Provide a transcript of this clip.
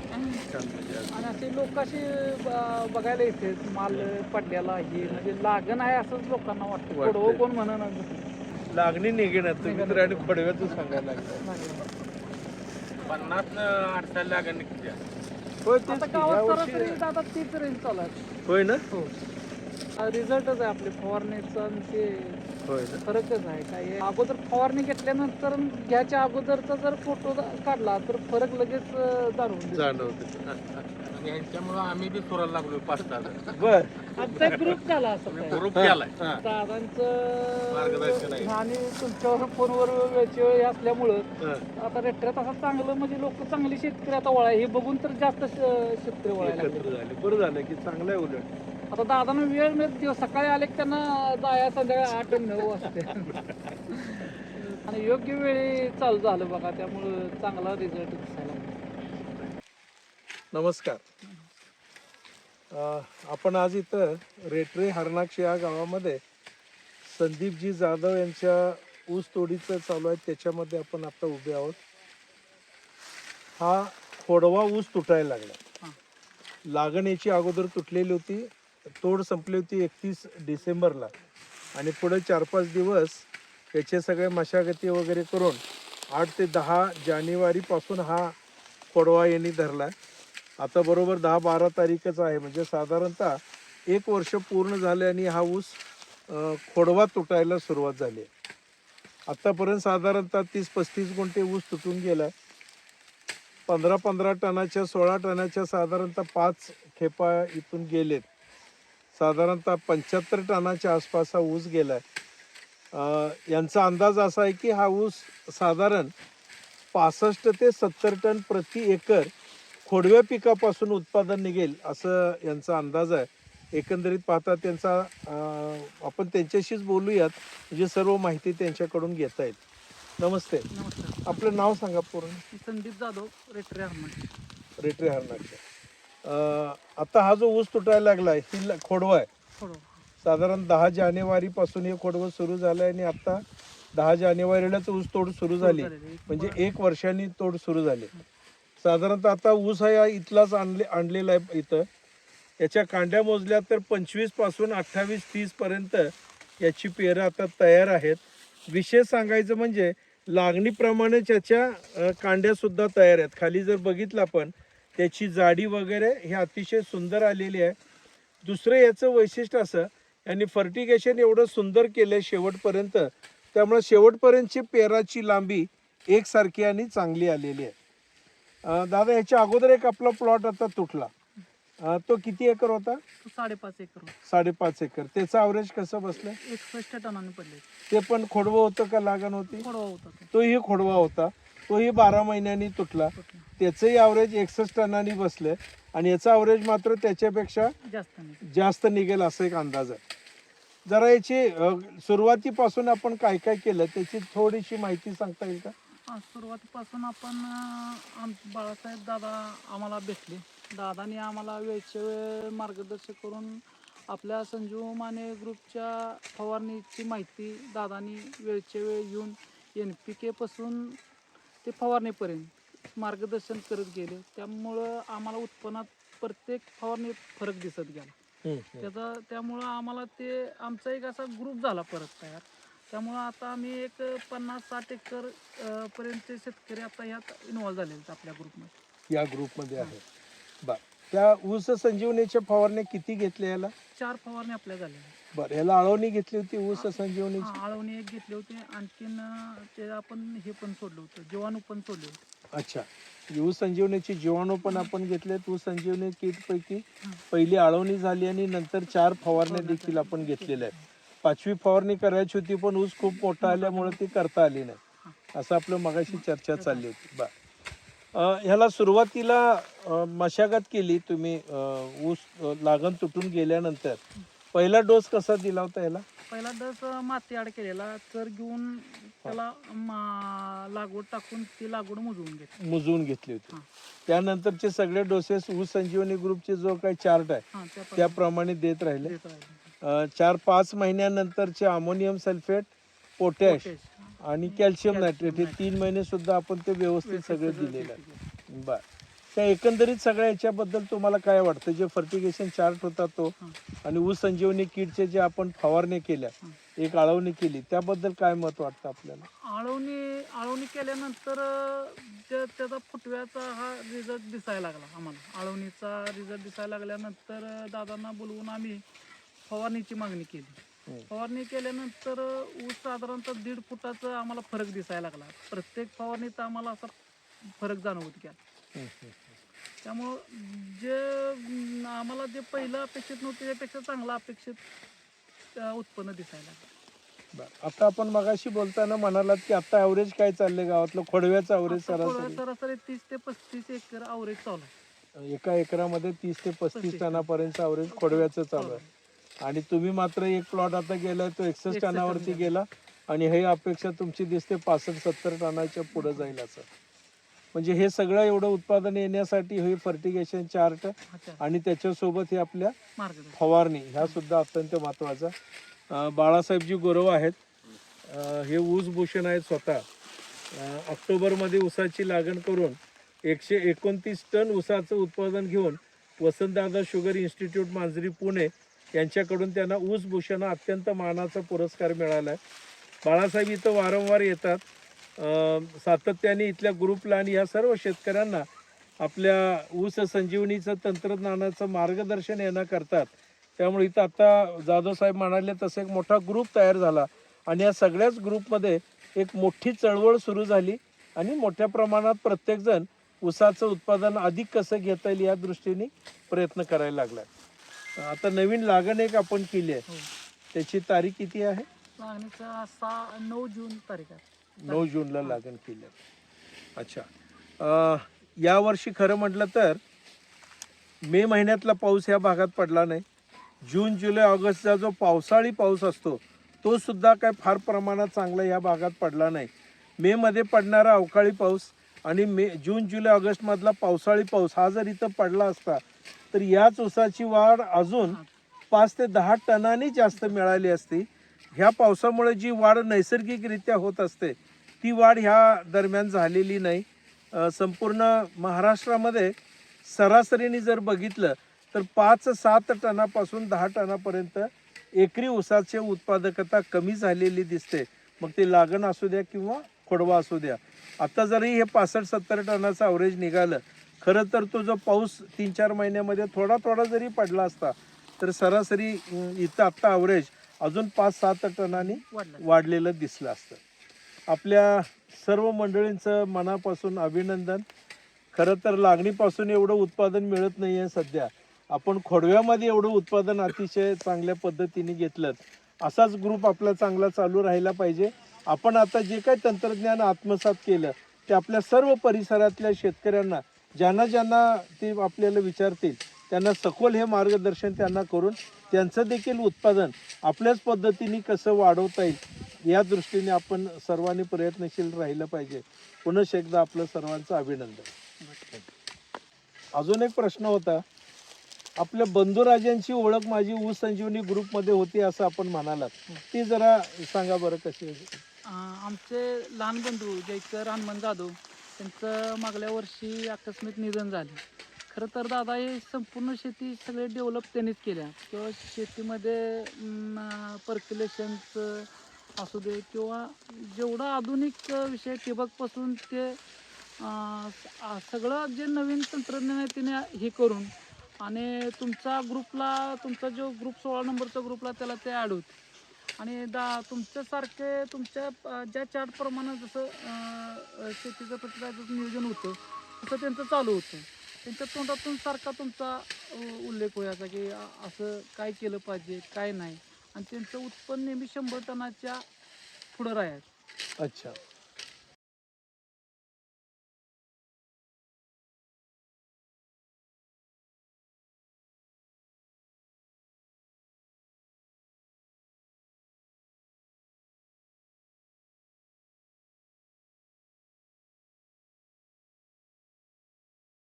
आणि असे लोक असे ब- बघायला येते माल पडलेला आहे म्हणजे लागण आहे असंच लोकांना वाटतं. थोडं कोण म्हणा लागणी निघेणार तुम्ही तर आणि खोडव्यातच सांगायला लागला. पन्नास अडचण लागण निघते होय तेच आता की, गावात सरासरी आता तीच रेंज चालू आहे होय ना? हो. रिझल्टच आहे आपले फवारणीचं आणि ते होय फरकच आहे काय आहे. अगोदर फवारणी घेतल्यानंतर घ्यायच्या अगोदरचा जर फोटो काढला तर फरक लगेच अं, जाणवून दिसतो. जाणवते आणि ह्यांच्यामुळं आम्ही बी सोरायला लागलो पाच तास बर आमचा ग्रुप झाला असं काय. ग्रुप केलाय हा. दादांचं मार्गदर्शन आहे. आणि तुमच्यावर फोनवर वेळची वेळ असल्यामुळं हा. आता रेट्र्यात असं चांगलं म्हणजे लोक चांगली शेतकरी आता वळाय हे बघून तर जास्त श- शेतकरी वळायला लागले एकत्र झाले बरं झालं की चांगलं आहे उलट आता दादांना वेळ मिळत दिवस सकाळी आले की त्यांना जाया संध्याकाळी आठ नऊ वाजते आणि योग्य वेळी चालू झालं बघा त्यामुळं चांगला रिझल्ट दिसायला लागला. नमस्कार अं, आपण आज इथं रेटरे हरणाक्ष या गावामध्ये संदीपजी जाधव यांच्या ऊस तोडीचं चालू आहे त्याच्यामध्ये आपण आता उभे आहोत हा खोडवा ऊस तुटायला लागला हा. लागण याची अगोदर तुटलेली होती तोड संपली होती एकतीस डिसेंबरला. आणि पुढे चार पाच दिवस याचे सगळे मशागती वगैरे करून आठ ते दहा जानेवारीपासून हा खोडवा यांनी धरला. आता बरोबर दहा बारा तारीखच आहे. म्हणजे साधारणतः एक वर्ष पूर्ण झाले आणि हा ऊस खोडवा तुटायला सुरुवात झाली. आत्तापर्यंत साधारणतः तीस पस्तीस गुंठे ऊस तुटून गेला. पंधरा पंधरा टनाच्या सोळा टनाच्या साधारणतः पाच खेपा इथून गेलेत. साधारणतः पंच्याहत्तर टनाच्या आसपास हा ऊस गेला आहे यांचा अंदाज असा आहे की हा ऊस साधारण पासष्ट ते सत्तर टन प्रति एकर खोडव्या पिकापासून उत्पादन निघेल असं यांचा अंदाज आहे. एकंदरीत पाहता त्यांचा आपण त्यांच्याशीच बोलूयात. म्हणजे सर्व माहिती त्यांच्याकडून घेता येईल. नमस्ते. नमस्कार. आपलं नाव सांगा पूर्ण. संदीप जाधव रेटरे हरमन. रेटरे आता हा जो ऊस तुटायला लागला आहे ही खोडवा आहे. थोडं साधारण दहा जानेवारीपासून हे खोडवं सुरू झालं आहे आणि आता दहा जानेवारीलाच ऊस तोड सुरू झाली. झालेलं. म्हणजे एक वर्षांनी तोड सुरू झाली. साधारणतः आता ऊस हा या इथलाच आणले आणलेला आहे इथं. याच्या कांड्या मोजल्या तर पंचवीसपासून अठ्ठावीस तीस पर्यंत याची पेरं आता तयार आहेत. विशेष सांगायचं म्हणजे लागणीप्रमाणेच याच्या अं, कांड्या सुद्धा तयार आहेत. खाली जर बघितलं आपण त्याची जाडी वगैरे हे अतिशय सुंदर आलेली आहे. दुसरं याचं वैशिष्ट्य असं यांनी फर्टिगेशन एवढं सुंदर केलं आहे शेवटपर्यंत त्यामुळे शेवटपर्यंतची पेराची लांबी एकसारखी आणि चांगली आलेली आहे. दादा याच्या अगोदर एक आपला प्लॉट आता तुटला. तो किती एकर होता? साडेपाच एकर साडेपाच एकर. त्याचं ॲव्हरेज कसं बसलं? एकसष्ट टनाने पडले. ते पण खोडवं होतं का लागण होती? थोडा होता तोही खोडवा होता. तोही बारा महिन्यांनी तुटला. त्याचंही ॲव्हरेज एकसष्ट टनांनी बसलं आणि याचा ॲव्हरेज मात्र त्याच्यापेक्षा जास्त जास्त निघेल असं एक अंदाज आहे. जरा याची अ, सुरुवातीपासून आपण काय काय केलं त्याची थोडीशी माहिती सांगता येईल का? हा, सुरुवातीपासून आपण अं, आम बाळासाहेब दादा आम्हाला भेटले. दादाने आम्हाला वेळच्या वेळ मार्गदर्शन करून आपल्या संजीव माने ग्रुपच्या फवारणीची माहिती दादानी वेळच्या वेळ येऊन एन पी केपासून ते फवारणीपर्यंत मार्गदर्शन करत गेले. त्यामुळं आम्हाला उत्पन्नात प्रत्येक फवारणीत फरक दिसत गेला. त्याचा त्यामुळं आम्हाला ते आमचा एक असा ग्रुप झाला परत तयार. त्यामुळं आता आम्ही एक पन्नास साठ एकर अं, पर्यंतचे शेतकरी आता ह्यात इन्व्हॉल्व झालेले आहेत आपल्या ग्रुपमध्ये या ग्रुपमध्ये आहे. बर. त्या ऊस संजीवनीच्या फवारण्या किती घेतल्या याला? चार फवारणी आपल्या झालेल्या आहेत. बर याला आळवणी घेतली होती ऊस संजीवनीची? हा, आळवणी एक घेतली होती. आणखीन अं, ते आपण हे पण सोडलं होतं. जीवाणू पण सोडले होते. अच्छा. ऊस संजीवनीची जीवाणू पण आपण घेतले ऊस संजीवनी किट पैकी. पहिली आळवणी झाली आणि नंतर चार फवारण्या देखील आपण घेतलेल्या आहेत. पाचवी फवारणी करायची होती पण ऊस खूप मोठा आल्यामुळे ती करता आली नाही. असं आपलं मगाशी चर्चा चालली होती. अं, ह्याला सुरुवातीला मशागत केली तुम्ही ऊस लागण तुटून गेल्यानंतर. पहिला डोस कसा दिला होता याला पहिला डस माती आड केलेला तर घेऊन त्याला मा- लागवड टाकून ती लागवड मुजवून घेतली मुजवून घेतली होती हां. त्यानंतरचे सगळे डोसेस ऊस संजीवनी ग्रुपचे जो काही चार्ट आहे हा त्याप्रमाणे त्याप्रमाणे देत राहिले देत राहिले. अं, चार पाच महिन्यानंतरचे अमोनियम सल्फेट पोटॅश. आणि कॅल्शियम नायट्रेट हे तीन महिने सुद्धा आपण ते व्यवस्थित सगळे दिलेलं आहे बर त्या एकंदरीत सगळ्या याच्याबद्दल तुम्हाला काय वाटतं जे फर्टिगेशन चार्ट होता तो. आणि ऊस संजीवनी किटचे जे आपण फवारणी केल्या. एक आळवणी केली. त्याबद्दल काय मत वाटतं आपल्याला? आळवणी आळवणी केल्यानंतर त्या- त्याचा फुटव्याचा हा रिझल्ट दिसायला लागला आम्हाला. आळवणीचा रिझल्ट दिसायला लागल्यानंतर दादांना बोलवून आम्ही फवारणीची मागणी केली. हं. फवारणी केल्यानंतर ऊस साधारणतः दीड फुटाचा आम्हाला फरक दिसायला लागला. प्रत्येक फवारणीचा आम्हाला असा फरक जाणवत गेला. त्यामुळं जे अं, आम्हाला जे पहिलं अपेक्षित नव्हतं त्यापेक्षा चांगलं अपेक्षित अं, उत्पन्न दिसायला लागलं. बरं. आता आपण मगाशी बोलताना म्हणालात की आता ॲव्हरेज काय चाललंय गावातलं? खोडव्याचं आता थोडं सरासरी. सरासरी तीस ते पस्तीस एकर अवरेज चालू आहे. एका एकरामध्ये तीस ते पस्तीस पस्तीस. टनापर्यंत ॲव्हरेज खोडव्याचं चालू आहे. आणि तुम्ही मात्र एक प्लॉट आता गेलाय तो एकसष्ट 61 टनावरती टन गेला आणि हे अपेक्षा तुमची दिसते पासष्ट सत्तर टनाच्या पुढे जाईल असं. म्हणजे हे सगळं एवढं उत्पादन येण्यासाठी हे फर्टिगेशन चार्ट आणि त्याच्यासोबत हे आपल्या फवारणी ह्या सुद्धा अत्यंत महत्त्वाचा बाळासाहेबजी गुरव आहेत. हे ऊस भूषण आहेत स्वतः. ऑक्टोबरमध्ये ऊसाची लागण करून एकशे एकोणतीस टन ऊसाचं उत्पादन घेऊन वसंतदादा शुगर इन्स्टिट्यूट मांजरी पुणे यांच्याकडून त्यांना ऊस भूषण अत्यंत मानाचा पुरस्कार मिळाला आहे बाळासाहेब इथं वारंवार येतात. सातत्याने इथल्या ग्रुपला आणि या सर्व शेतकऱ्यांना आपल्या ऊस संजीवनीचं तंत्रज्ञानाचं मार्गदर्शन यांना करतात. त्यामुळे इथं आता जाधव साहेब म्हणाले तसं एक मोठा ग्रुप तयार झाला आणि या सगळ्याच ग्रुपमध्ये एक मोठी चळवळ सुरू झाली आणि मोठ्या प्रमाणात प्रत्येकजण ऊसाचं उत्पादन अधिक कसं घेता येईल या दृष्टीने प्रयत्न करायला लागला. आता नवीन लागण एक आपण केली आहे. हो. त्याची तारीख किती आहे? लागणीचा सहा नऊ जून तारीख आहे. नऊ जूनला लागण केली. अच्छा. यावर्षी खरं म्हटलं तर मे महिन्यातला पाऊस या भागात पडला नाही. जून जुलै ऑगस्टचा जो पावसाळी पाऊस असतो तो सुद्धा काय फार प्रमाणात चांगला या भागात पडला नाही. मे मध्ये पडणारा अवकाळी पाऊस आणि मे जून जुलै ऑगस्टमधला पावसाळी पाऊस हा जर इथं पडला असता तर याच ऊसाची वाढ अजून पाच ते दहा टनांनी जास्त मिळाली असती. ह्या पावसामुळे जी वाढ नैसर्गिकरित्या होत असते ती वाढ ह्या दरम्यान झालेली नाही. संपूर्ण महाराष्ट्रामध्ये सरासरीने जर बघितलं तर पाच सात टनापासून दहा टनापर्यंत एकरी ऊसाची उत्पादकता कमी झालेली दिसते. मग ते लागण असू द्या किंवा खोडवा असू द्या. आता जरी हे पासष्ट सत्तर टनाचं अवरेज निघालं खरं तर तो जो पाऊस तीन चार महिन्यामध्ये थोडा थोडा जरी पडला असता तर सरासरी इथं आत्ता अवरेज अजून पाच सात टनांनी वाढला. वाढलेलं दिसलं असतं. आपल्या सर्व मंडळींचं मनापासून अभिनंदन. खरं तर लागणीपासून एवढं उत्पादन मिळत नाही आहे सध्या. आपण खोडव्यामध्ये एवढं उत्पादन अतिशय चांगल्या पद्धतीने घेतलं. असाच ग्रुप आपला चांगला चालू राहिला पाहिजे. आपण आता जे काही तंत्रज्ञान आत्मसात केलं ते आपल्या सर्व परिसरातल्या शेतकऱ्यांना ज्यांना ज्यांना ते आपल्याला विचारतील त्यांना सखोल हे मार्गदर्शन त्यांना करून त्यांचं देखील उत्पादन आपल्याच पद्धतीने कसं वाढवता येईल या दृष्टीने आपण सर्वांनी प्रयत्नशील राहिलं पाहिजे. पुनश एकदा आपलं सर्वांचं अभिनंदन. अजून एक प्रश्न होता. आपल्या बंधुराजांची ओळख माझी ऊस संजीवनी ग्रुपमध्ये होती असं आपण म्हणालात. ती जरा सांगा बरं कशी आमचे लहान बंधू जयकर हनुमान जाधव त्यांचं मागल्या वर्षी आकस्मिक निधन झाले. खरं तर दादा हे संपूर्ण शेती सगळे डेव्हलप त्यांनीच केल्या. किंवा शेतीमध्ये पर्क्युलेशनचं असू दे किंवा जेवढं आधुनिक विषय ठिबकपासून ते सगळं जे नवीन तंत्रज्ञान आहे त्याने हे करून आणि तुमचा ग्रुपला तुमचा जो ग्रुप सोळा नंबरचा ग्रुपला त्याला ते ॲड होते आणि दा तुमच्यासारखे तुमच्या ज्या चार्टप्रमाणे जसं शेतीचं प्रतिपादन नियोजन होतं तसं त्यांचं चालू होतं. त्यांच्या तोंडातून सारखा तुमचा उल्लेख व्हायचा की असं काय केलं पाहिजे काय नाही. आणि त्यांचं उत्पन्न नेहमी शंभर टनाच्या पुढं राहायचं अच्छा.